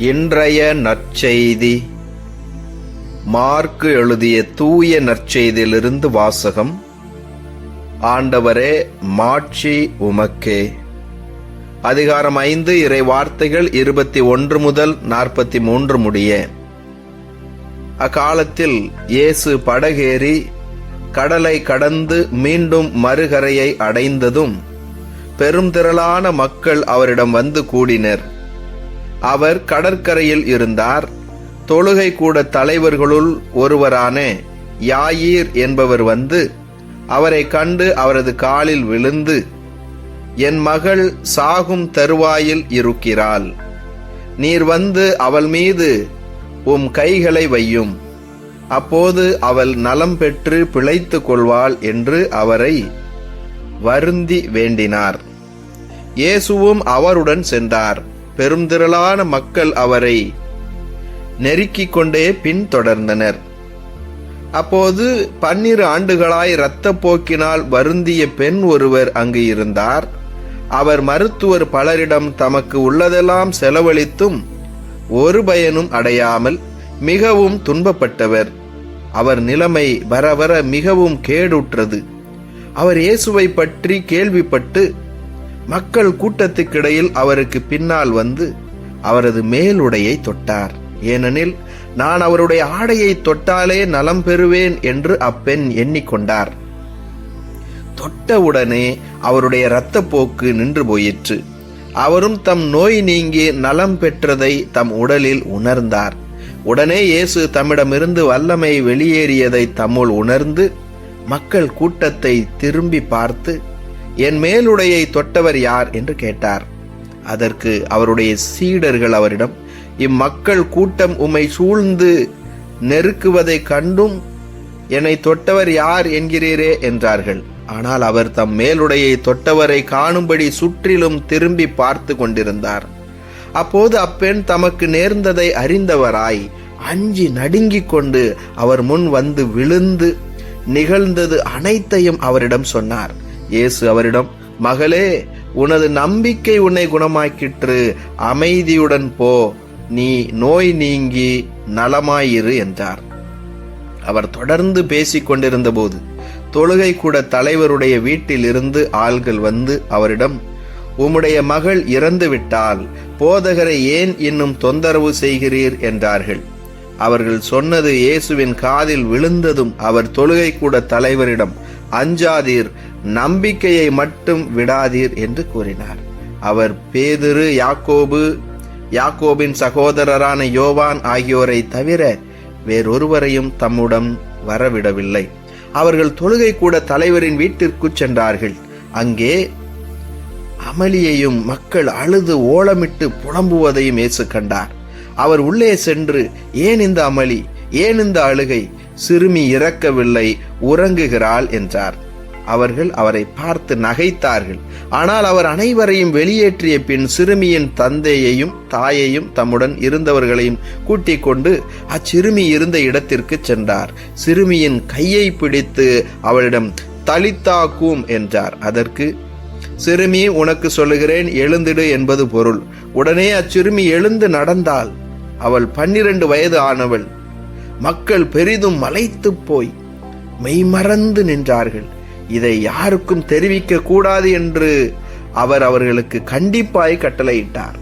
இன்றைய நற்செய்தி. மார்க்கு எழுதிய தூய நற்செய்தியிலிருந்து வாசகம். ஆண்டவரே மாட்சி உமக்கே. அதிகாரம் ஐந்து இறை வார்த்தைகள் இருபத்தி ஒன்று முதல் நாற்பத்தி மூன்று முடிய. அக்காலத்தில் இயேசு படகேறி கடலை கடந்து மீண்டும் மறுகரையை அடைந்ததும் பெரும் திரளான மக்கள் அவரிடம் வந்து கூடினர். அவர் கடற்கரையில் இருந்தார். தொழுகை கூட தலைவர்களுள் ஒருவரான யாயீர் என்பவர் வந்து அவரை கண்டு அவரது காலில் விழுந்து என் மகள் சாகும் தருவாயில் இருக்கிறாள். நீர் வந்து அவள் மீது உம் கைகளை வையும். அப்போது அவள் நலம் பெற்று பிழைத்துக் கொள்வாள் என்று அவரை வருந்தி வேண்டினார். இயேசுவும் அவருடன் சென்றார். பெருந்திரளான மக்கள் அவரை நெருக்கிக் கொண்டே பின்தொடர்ந்தனர் அப்போது பன்னிரு ஆண்டுகளாய் இரத்தப் போக்கினால் வருந்திய பெண் ஒருவர் அங்கு இருந்தார். அவர் மருத்துவர் பலரிடம் தமக்கு உள்ளதெல்லாம் செலவழித்தும் ஒரு பயனும் அடையாமல் மிகவும் துன்பப்பட்டவர். அவர் நிலைமை வர வர மிகவும் கேடுற்றது. அவர் இயேசுவை பற்றி கேள்விப்பட்டு மக்கள் கூட்டத்துக்கிடையில் அவருக்கு பின்னால் வந்து அவரது மேலுடையை தொட்டார். ஏனெனில் நான் அவருடைய ஆடையை தொட்டாலே நலம் பெறுவேன் என்று அப்பெண் எண்ணிக்கொண்டார். தொட்டவுடனே அவருடைய இரத்தப்போக்கு நின்று போயிற்று. அவரும் தம் நோய் நீங்கி நலம் பெற்றதை தம் உடலில் உணர்ந்தார். உடனே இயேசு தம்மிடமிருந்து வல்லமை வெளியேறியதை தம்முள் உணர்ந்து மக்கள் கூட்டத்தை திரும்பி பார்த்து என் மேலுடையை தொட்டவர் யார் என்று கேட்டார். அதற்கு அவருடைய சீடர்கள் அவரிடம் இம்மக்கள் கூட்டம் உம்மை சூழ்ந்து நெருக்குவதைக் கண்டும் என்னை தொட்டவர் யார் என்கிறீரே என்றார்கள். ஆனால் அவர் தம் மேலுடையை தொட்டவரை காணும்படி சுற்றிலும் திரும்பி பார்த்து கொண்டிருந்தார். அப்போது அப்பெண் தமக்கு நேர்ந்ததை அறிந்தவராய் அஞ்சி நடுங்கிக் கொண்டு அவர் முன் வந்து விழுந்து நிகழ்ந்தது அனைத்தையும் அவரிடம் சொன்னார். இயேசு அவரிடம் மகளே உனது நம்பிக்கை உன்னை குணமாக்கிற்று. அமைதியுடன் போ. நீ நோய் நீங்கி நலமாயிரு என்றார். அவர் தொடர்ந்து பேசிக் கொண்டிருந்த போது தொழுகை கூட தலைவருடைய வீட்டில் இருந்து ஆள்கள் வந்து அவரிடம் உம்முடைய மகள் இறந்து விட்டால் போதகரை ஏன் இன்னும் தொந்தரவு செய்கிறீர்? என்றார்கள். அவர்கள் சொன்னது இயேசுவின் காதில் விழுந்ததும் அவர் தொழுகை கூட தலைவரிடம் அஞ்சாதீர் நம்பிக்கையை மட்டும் விடாதீர் என்று கூறினார். அவர் பேதிரு யாக்கோபு யாக்கோபின் சகோதரரான யோவான் ஆகியோரை தவிர வேறொருவரையும் தம்முடன் வரவிடவில்லை. அவர்கள் தொழுகை கூட தலைவரின் வீட்டிற்கு சென்றார்கள். அங்கே அமளியையும் மக்கள் அழுது ஓலமிட்டு புலம்புவதையும் இயேசு கண்டார். அவர் உள்ளே சென்று ஏன் இந்த அமளி? ஏன் இந்த அழுகை? சிறுமி இறக்கவில்லை உறங்குகிறாள் என்றார். அவர்கள் அவரை பார்த்து நகைத்தார்கள். ஆனால் அவர் அனைவரையும் வெளியேற்றிய பின் சிறுமியின் தந்தையையும் தாயையும் தம்முடன் இருந்தவர்களையும் கூட்டிக் கொண்டு அச்சிறுமி இருந்த இடத்திற்கு சென்றார். சிறுமியின் கையை பிடித்து அவளிடம் தலித்தா கூம் என்றார். அதற்கு சிறுமி உனக்கு சொல்லுகிறேன் எழுந்திடு என்பது பொருள். உடனே அச்சிறுமி எழுந்து நடந்தாள். அவள் பன்னிரண்டு வயது ஆனவள். மக்கள் பெரிதும் மலைத்து போய் மெய்மறந்து நின்றார்கள். இதை யாருக்கும் தெரிவிக்க கூடாது என்று அவர் அவர்களுக்கு கண்டிப்பாய் கட்டளையிட்டார்.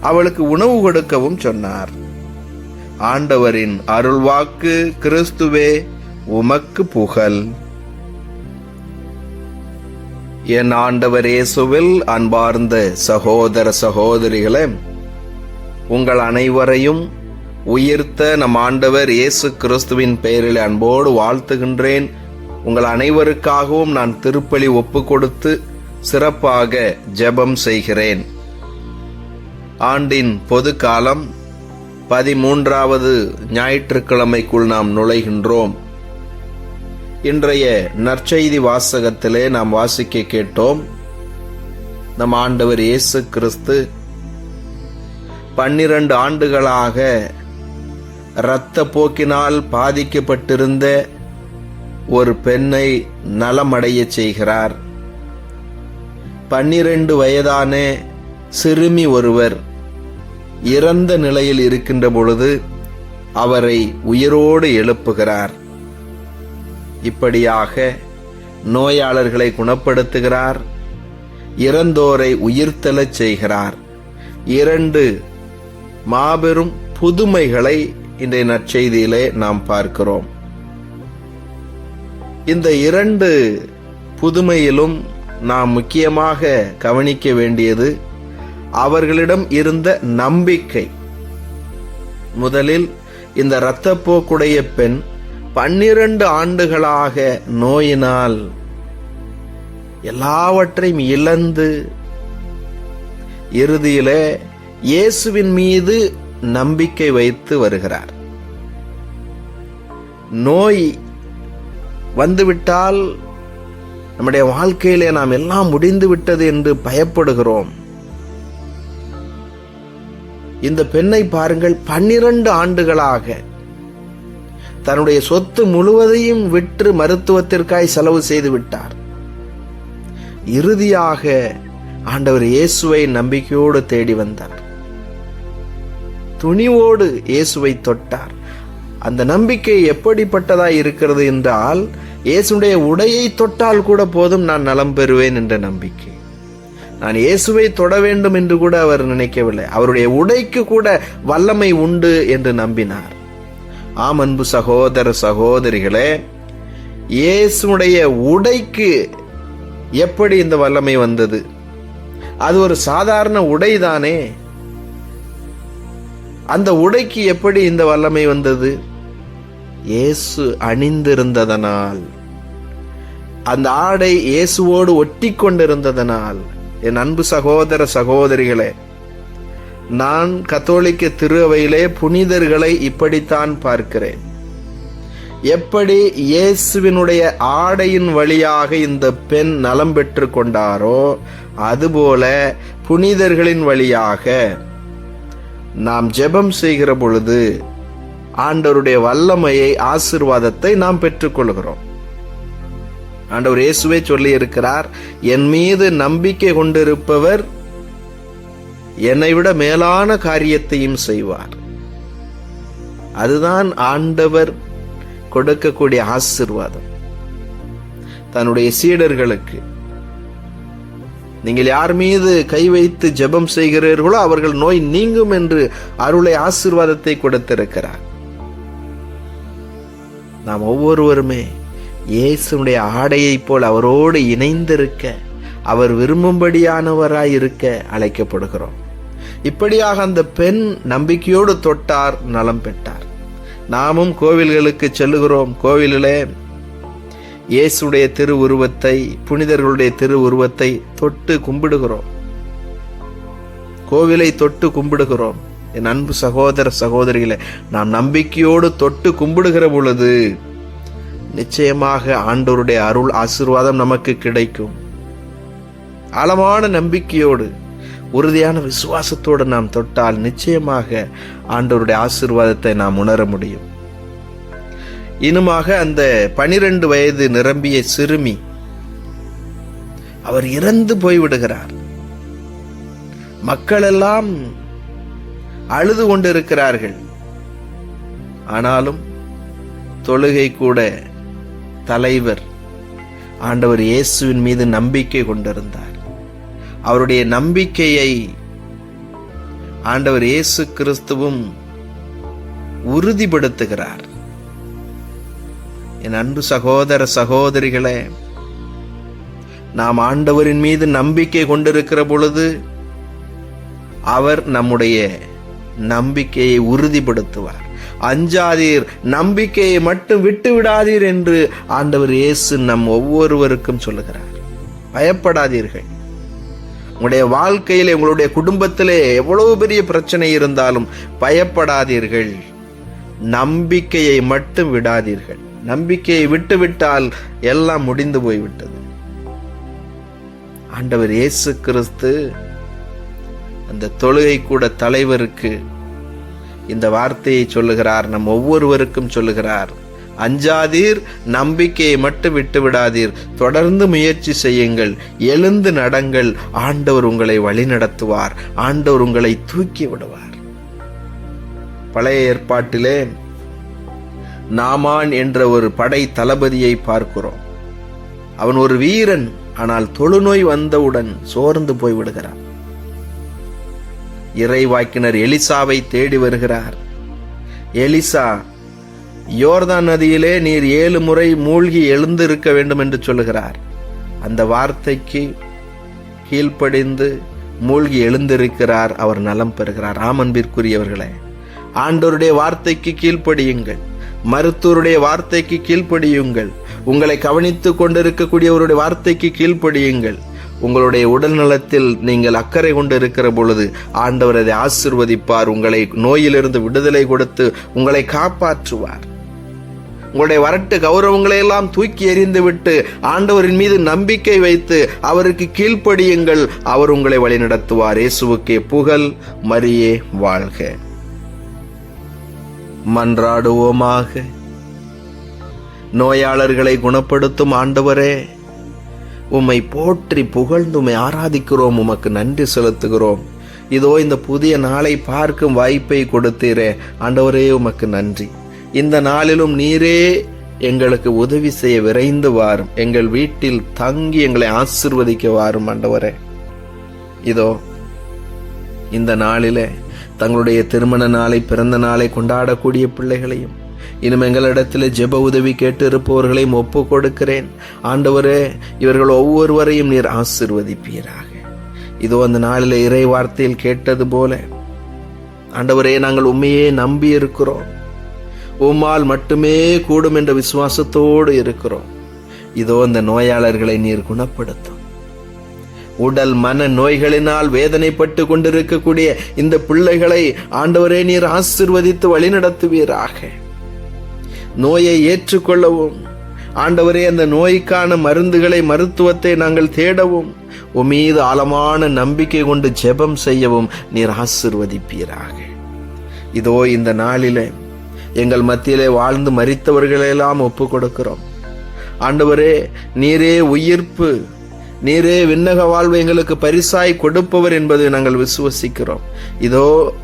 அவளுக்கு உணவு கொடுக்கவும் சொன்னார். ஆண்டவரின் அருள்வாக்கு கிறிஸ்துவே உமக்கு புகழ். என் ஆண்டவர் இயேசுவில் அன்பார்ந்த சகோதர சகோதரிகளே உங்கள் அனைவரையும் உயிர்த்த நம் ஆண்டவர் இயேசு கிறிஸ்துவின் பெயரில் அன்போடு வாழ்த்துகின்றேன். உங்கள் அனைவருக்காகவும் நான் திருப்பலி ஒப்பு கொடுத்து சிறப்பாக ஜெபம் செய்கிறேன். ஆண்டின் பொது காலம் பதிமூன்றாவது ஞாயிற்றுக்கிழமைக்குள் நாம் நுழைகின்றோம். இன்றைய நற்செய்தி வாசகத்திலே நாம் வாசிக்க கேட்டோம். நம் ஆண்டவர் இயேசு கிறிஸ்து பன்னிரண்டு ஆண்டுகளாக இரத்த போக்கினால் பாதிக்கப்பட்டிருந்த ஒரு பெண்ணை நலமடைய செய்கிறார். பன்னிரண்டு வயதான சிறுமி ஒருவர் இறந்த நிலையில் இருக்கின்ற பொழுது அவரை உயிரோடு எழுப்புகிறார். இப்படியாக நோயாளர்களை குணப்படுத்துகிறார். இறந்தோரை உயிர்த்தெழச் செய்கிறார். இரண்டு மாபெரும் புதுமைகளை இன்றைய நற்செய்தியிலே நாம் பார்க்கிறோம். இந்த இரண்டு புதுமையிலும் நாம் முக்கியமாக கவனிக்க வேண்டியது அவர்களிடம் இருந்த நம்பிக்கை. முதலில் இந்த இரத்தப்போக்குடைய பெண் பன்னிரண்டு ஆண்டுகளாக நோயினால் எல்லாவற்றையும் இழந்து இறுதியில இயேசுவின் மீது நம்பிக்கை வைத்து வருகிறார். நோய் வந்துவிட்டால் நம்முடைய வாழ்க்கையிலே நாம் எல்லாம் முடிந்து விட்டது என்று பயப்படுகிறோம். இந்த பெண்ணை பாருங்கள் பன்னிரண்டு ஆண்டுகளாக தன்னுடைய சொத்து முழுவதையும் விற்று மருத்துவத்திற்காய் செலவு செய்து விட்டார். இறுதியாக ஆண்டவர் இயேசுவை நம்பிக்கையோடு தேடி வந்தார். துணிவோடு இயேசுவை தொட்டார். அந்த நம்பிக்கை எப்படிப்பட்டதாய் இருக்கிறது என்றால் இயேசுடைய உடையை தொட்டால் கூட போதும் நான் நலம் பெறுவேன் என்ற நம்பிக்கை. நான் இயேசுவை தொட வேண்டும் என்று கூட அவர் நினைக்கவில்லை. அவருடைய உடைக்கு கூட வல்லமை உண்டு என்று நம்பினார். ஆம் அன்பு சகோதர சகோதரிகளே இயேசுடைய உடைக்கு எப்படி இந்த வல்லமை வந்தது? அது ஒரு சாதாரண உடைதானே? அந்த உடைக்கு எப்படி இந்த வல்லமை வந்தது? இயேசு அணிந்திருந்ததனால். அந்த ஆடை இயேசுவோடு ஒட்டி கொண்டிருந்ததனால். என் அன்பு சகோதர சகோதரிகளே நான் கத்தோலிக்க திருவையிலே புனிதர்களை இப்படித்தான் பார்க்கிறேன். எப்படி இயேசுவினுடைய ஆடையின் வழியாக இந்த பெண் நலம் பெற்று கொண்டாரோ அதுபோல புனிதர்களின் வழியாக. நாம் ஜெபம் செய்கிற பொழுது ஆண்டவருடைய வல்லமையை ஆசிர்வாதத்தை நாம் பெற்றுக்கொள்கிறோம். ஆண்டவர் இயேசுவே சொல்லி இருக்கிறார் என் மீது நம்பிக்கை கொண்டிருப்பவர் என்னை விட மேலான காரியத்தையும் செய்வார். அதுதான் ஆண்டவர் கொடுக்கக்கூடிய ஆசிர்வாதம். தன்னுடைய சீடர்களுக்கு நீங்கள் யார் மீது கை வைத்து ஜெபம் செய்கிறீர்களோ அவர்கள் நோய் நீங்கும் என்று அருளை ஆசிர்வாதத்தை கொடுத்திருக்கிறார். நாம் ஒவ்வொருவருமே இயேசுடைய ஆடையைப் போல் அவரோடு இணைந்திருக்க அவர் விரும்பும்படியானவராய் இருக்க அழைக்கப்படுகிறோம். இப்படியாக அந்த பெண் நம்பிக்கையோடு தொட்டார் நலம் பெற்றார். நாமும் கோவில்களுக்கு செல்லுகிறோம். கோவிலிலே இயேசுடைய திரு உருவத்தை புனிதர்களுடைய திரு உருவத்தை தொட்டு கும்பிடுகிறோம். கோவிலை தொட்டு கும்பிடுகிறோம். என் அன்பு சகோதர சகோதரிகளை நாம் நம்பிக்கையோடு தொட்டு கும்பிடுகிற பொழுது நிச்சயமாக ஆண்டோருடைய அருள் ஆசீர்வாதம் நமக்கு கிடைக்கும். ஆழமான நம்பிக்கையோடு உறுதியான விசுவாசத்தோடு நாம் தொட்டால் நிச்சயமாக ஆண்டோருடைய ஆசீர்வாதத்தை நாம் உணர முடியும். இனுமாக அந்த பனிரெண்டு வயது நிரம்பிய சிறுமி அவர் இறந்து போய்விடுகிறார். மக்களெல்லாம் அழுது கொண்டிருக்கிறார்கள். ஆனாலும் தொழுகை கூட தலைவர் ஆண்டவர் இயேசுவின் மீது நம்பிக்கை கொண்டிருந்தார். அவருடைய நம்பிக்கையை ஆண்டவர் இயேசு கிறிஸ்துவும் உறுதிப்படுத்துகிறார். என் அன்பு சகோதர சகோதரிகளே நாம் ஆண்டவரின் மீது நம்பிக்கை கொண்டிருக்கிற பொழுது அவர் நம்முடைய நம்பிக்கையை உறுதிப்படுத்துவார். அஞ்சாதீர் நம்பிக்கையை மட்டும் விட்டு விடாதீர் என்று ஆண்டவர் இயேசு நம் ஒவ்வொருவருக்கும் சொல்லுகிறார். பயப்படாதீர்கள். உங்களுடைய வாழ்க்கையிலே உங்களுடைய குடும்பத்திலே எவ்வளவு பெரிய பிரச்சனை இருந்தாலும் பயப்படாதீர்கள். நம்பிக்கையை மட்டும் விடாதீர்கள். நம்பிக்கையை விட்டுவிட்டால் எல்லாம் முடிந்து போய்விட்டது. ஆண்டவர் இயேசு கிறிஸ்து அந்த தொழுகை கூட தலைவருக்கு இந்த வார்த்தையை சொல்லுகிறார் நம் ஒவ்வொருவருக்கும் சொல்லுகிறார். அஞ்சாதீர் நம்பிக்கையை மட்டும் விட்டு விடாதீர் தொடர்ந்து முயற்சி செய்யுங்கள் எழுந்து நடங்கள். ஆண்டவர் உங்களை வழிநடத்துவார் ஆண்டவர் உங்களை தூக்கி விடுவார். பழைய ஏற்பாட்டிலே நாமான் என்ற ஒரு படை தளபதியை பார்க்கிறோம். அவன் ஒரு வீரன் ஆனால் தொழுநோய் வந்தவுடன் சோர்ந்து போய் விடுகிறான். இறைவாக்கினர் எலிசாவை தேடி வருகிறார். எலிசா யோர்தான் நதியிலே நீர் ஏழு முறை மூழ்கி எழுந்து இருக்க வேண்டும் என்று சொல்லுகிறார். அந்த வார்த்தைக்கு கீழ்ப்படிந்து மூழ்கி எழுந்திருக்கிறார் அவர் நலம் பெறுகிறார். ஆமன்பிற்குரியவர்களே ஆண்டோருடைய வார்த்தைக்கு கீழ்ப்படியுங்கள். மருத்துவருடைய வார்த்தைக்கு கீழ்ப்படியுங்கள். உங்களை கவனித்துக் கொண்டிருக்கக்கூடியவருடைய வார்த்தைக்கு கீழ்ப்படியுங்கள். உங்களுடைய உடல் நலத்தில் நீங்கள் அக்கறை கொண்டு இருக்கிற பொழுது ஆண்டவர் அதை ஆசிர்வதிப்பார். உங்களை நோயிலிருந்து விடுதலை கொடுத்து உங்களை காப்பாற்றுவார். உங்களுடைய வரட்டு கௌரவங்களை எல்லாம் தூக்கி எறிந்துவிட்டு ஆண்டவரின் மீது நம்பிக்கை வைத்து அவருக்கு கீழ்ப்படியுங்கள். அவர் உங்களை வழிநடத்துவார். இயேசுவுக்கே புகழ் மரியே வாழ்க. மன்றாடுவோமாக. நோயாளர்களை குணப்படுத்தும் ஆண்டவரே உம்மை போற்றி புகழ்ந்து உம்மை ஆராதிக்கிறோம் உமக்கு நன்றி செலுத்துகிறோம். இதோ இந்த புதிய நாளை பார்க்கும் வாய்ப்பை கொடுத்தீரே ஆண்டவரே உமக்கு நன்றி. இந்த நாளிலும் நீரே எங்களுக்கு உதவி செய்ய விரைந்து வாரும். எங்கள் வீட்டில் தங்கி எங்களை ஆசிர்வதிக்க வாரும் ஆண்டவரே. இதோ இந்த நாளிலே தங்களுடைய திருமண நாளை பிறந்த நாளை கொண்டாடக்கூடிய பிள்ளைகளையும் இன்னும் எங்களிடத்தில் ஜெப உதவி கேட்டு இருப்பவர்களையும் ஒப்பு கொடுக்கிறேன் ஆண்டவரே இவர்கள் ஒவ்வொருவரையும் நீர் ஆசிர்வதிப்பீராக. இதோ அந்த நாளில் இறை வார்த்தையில் கேட்டது போல ஆண்டவரே நாங்கள் உண்மையே நம்பி இருக்கிறோம். உம்மால் மட்டுமே கூடும் என்ற விசுவாசத்தோடு இருக்கிறோம். இதோ அந்த நோயாளர்களை நீர் குணப்படுத்தும். உடல் மன நோய்களினால் வேதனைப்பட்டு கொண்டிருக்கக்கூடிய இந்த பிள்ளைகளை ஆண்டவரே நீர் ஆசிர்வதித்து வழிநடத்துவீராக. நோயை ஏற்றுக்கொள்ளவும் ஆண்டவரே அந்த நோய்க்கான மருந்துகளை மருத்துவத்தை நாங்கள் தேடவும் உமீது மீது ஆழமான நம்பிக்கை கொண்டு ஜெபம் செய்யவும் நீர் ஆசிர்வதிப்பீராக. இதோ இந்த நாளிலே எங்கள் மத்தியிலே வாழ்ந்து மறித்தவர்களெல்லாம் ஒப்பு கொடுக்கிறோம். ஆண்டவரே நீரே உயிர்ப்பு நீரே விண்ணக வாழ்வு எங்களுக்கு பரிசாய் கொடுப்பவர் என்பதை நாங்கள் விசுவசிக்கிறோம். இதோ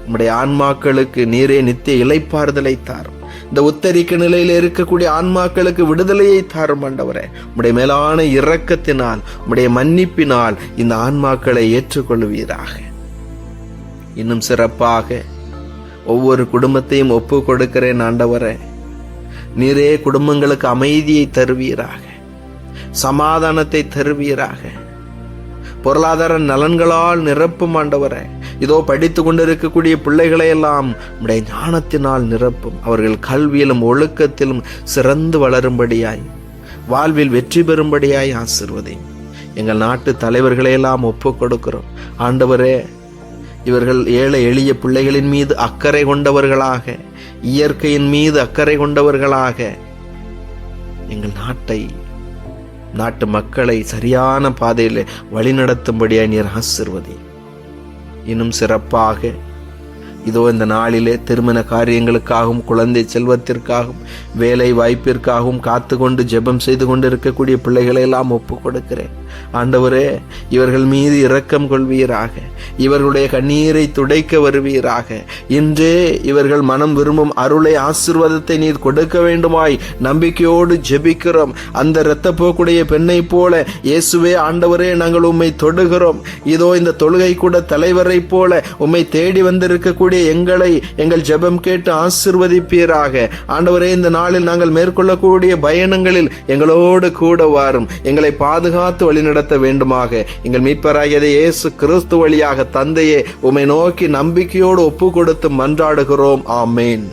நம்முடைய ஆன்மாக்களுக்கு நீரே நித்திய இலைப்பாறுதலை தாரும். இந்த உத்தரிக்க நிலையில் இருக்கக்கூடிய ஆன்மாக்களுக்கு விடுதலையை தாரும் ஆண்டவரே. உடைய மேலான இரக்கத்தினால் உடைய மன்னிப்பினால் இந்த ஆன்மாக்களை ஏற்றுக்கொள்வீராக. இன்னும் சிறப்பாக ஒவ்வொரு குடும்பத்தையும் ஒப்பு கொடுக்கிறேன் ஆண்டவரே. நீரே குடும்பங்களுக்கு அமைதியை தருவீராக. சமாதானத்தை தருவீராக. பொருளாதார நலன்களால் நிரப்பும் ஆண்டவரே இதோ படித்து கொண்டிருக்கக்கூடிய பிள்ளைகளை எல்லாம் உடைய ஞானத்தினால் நிரப்பும். அவர்கள் கல்வியிலும் ஒழுக்கத்திலும் சிறந்து வளரும்படியாய் வாழ்வில் வெற்றி பெறும்படியாய் ஆசிர்வதை எங்கள் நாட்டு தலைவர்களையெல்லாம் ஒப்பு கொடுக்கிறோம். ஆண்டவரே இவர்கள் ஏழை எளிய பிள்ளைகளின் மீது அக்கறை கொண்டவர்களாக இயற்கையின் மீது அக்கறை கொண்டவர்களாக எங்கள் நாட்டை நாட்டு மக்களை சரியான பாதையில் வழிநடத்தும்படியாய் நீர் ஆசிர்வதி இன்னும் சிறப்பாக இதோ இந்த நாளிலே திருமண காரியங்களுக்காகவும் குழந்தை செல்வத்திற்காகவும் வேலை வாய்ப்பிற்காகவும் காத்து கொண்டு ஜெபம் செய்து கொண்டு இருக்கக்கூடிய பிள்ளைகளை எல்லாம் ஒப்பு கொடுக்கிறேன் ஆண்டவரே இவர்கள் மீது இரக்கம் கொள்வீராக. இவர்களுடைய கண்ணீரை துடைக்க வருவீராக. இன்றே இவர்கள் மனம் விரும்பும் அருளை ஆசிர்வாதத்தை நீர் கொடுக்க வேண்டுமாய் நம்பிக்கையோடு ஜெபிக்கிறோம். அந்த இரத்தப்போக்குடைய பெண்ணை போல இயேசுவே ஆண்டவரே நாங்கள் உம்மை தொடுகிறோம். இதோ இந்த தொழுகை கூட தலைவரை போல உம்மை தேடி வந்திருக்கக்கூடிய எங்களை எங்கள் ஜெபம் கேட்டு ஆசிர்வதிப்பீராக. ஆண்டவரே இந்த நாளில் நாங்கள் மேற்கொள்ளக்கூடிய பயணங்களில் எங்களோடு கூட வாரும். எங்களை பாதுகாத்து வழி வழிநடத்த வேண்டுமாக. எங்கள் மீட்பராகியதை இயேசு கிறிஸ்து வழியாக தந்தையே உம்மை நோக்கி நம்பிக்கையோடு ஒப்பு கொடுத்து மன்றாடுகிறோம். ஆமேன்.